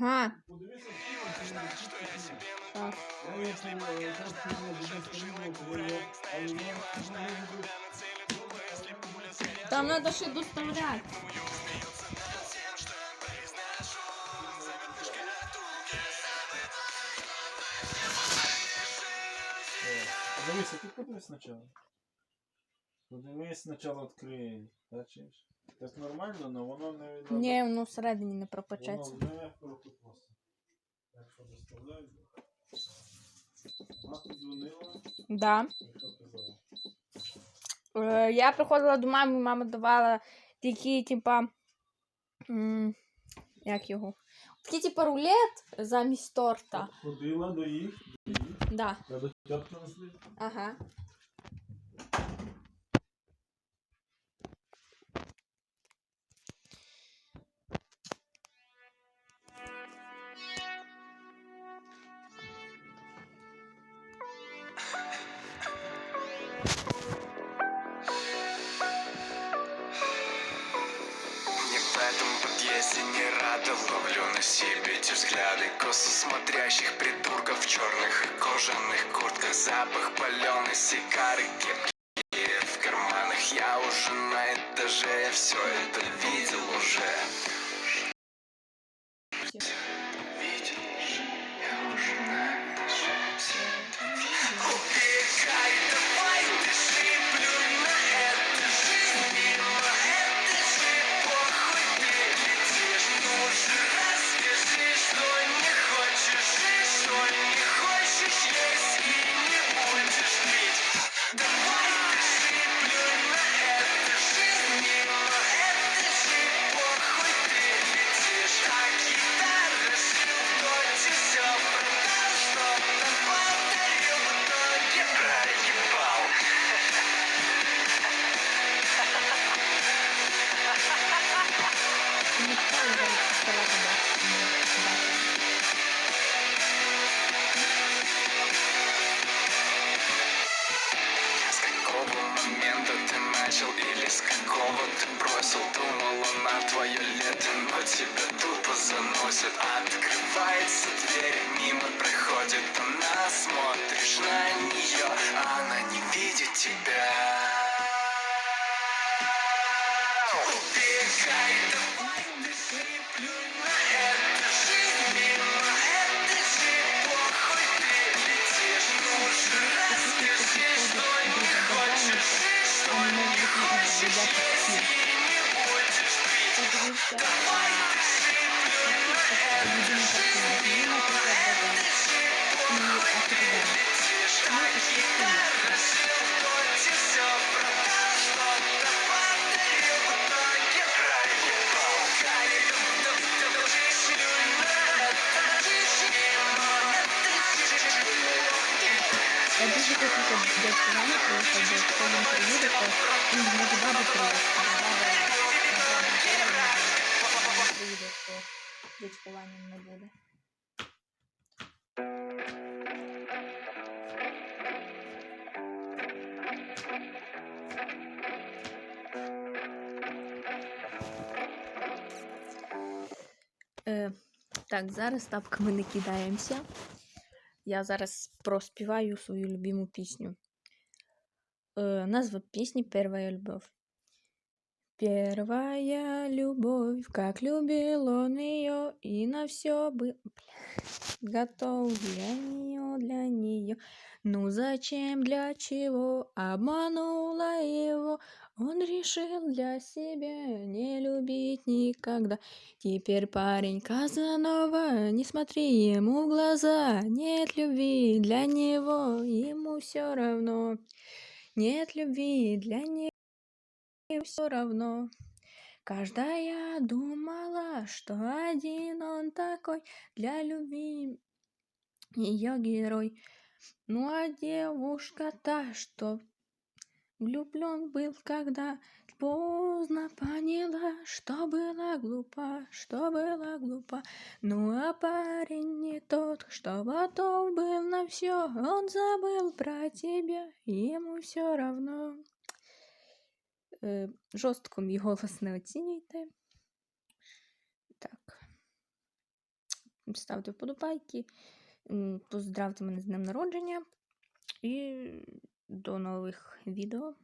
Ага, Подивися фільм, чи не чітко фільм. так. Я якщо е, трошки не буде стрімав, то я, але я не люблю. Там надо ще доставляти. Е, Подивися, ти подивись спочатку. Подивись спочатку відкрий. Бачиш? Так нормально, але воно не відомо. Ні, воно всередині не Воно пропечеться. не просто. Так що доставляю. Мати дзвонила, Да. і що казала? Е, я приходила до мами, мама давала такі, типа. м, Як його? Такий, типа, рулет замість торта. Ходила до їх, до їх, Да. та до тітки несли. Ага. Рада Ловлю на себе эти взгляды Косо смотрящих придурков В черных и кожаных куртках Запах паленой сигары Кепки в карманах. Я уже на этаже Я все это видел уже начал или с какого ты бросил? Думал она твое лето, но тебя тупо заносит. Открывается дверь, мимо проходит она Смотришь на нее, она не видит тебя Я дуже хочу, щоб дядько Ваня приїхав, бо якщо він приїде, то він зможе бабу привезти. Е, так, зараз тапками не кидаємося. Я зараз проспіваю свою любиму пісню. Э, назва песни «Первая любовь». Первая любовь, как любил он ее, и на все бы готов для нее, для нее. Ну зачем, для чего обманула его? Он решил для себя не любить никогда. Теперь парень Казанова, не смотри ему в глаза. Нет любви для него, ему все равно. Нет любви для него, все равно. Каждая думала, что один он такой для любви ее герой. Ну а девушка та, что влюблен был, когда поздно поняла, что была глупа, что была глупа. Ну а парень не тот, что готов был на все, он забыл про тебя, ему все равно. Е, жорстко мій голос не оцінюйте. Так. ставте вподобайки, м, поздравте мене з днем народження і до нових відео.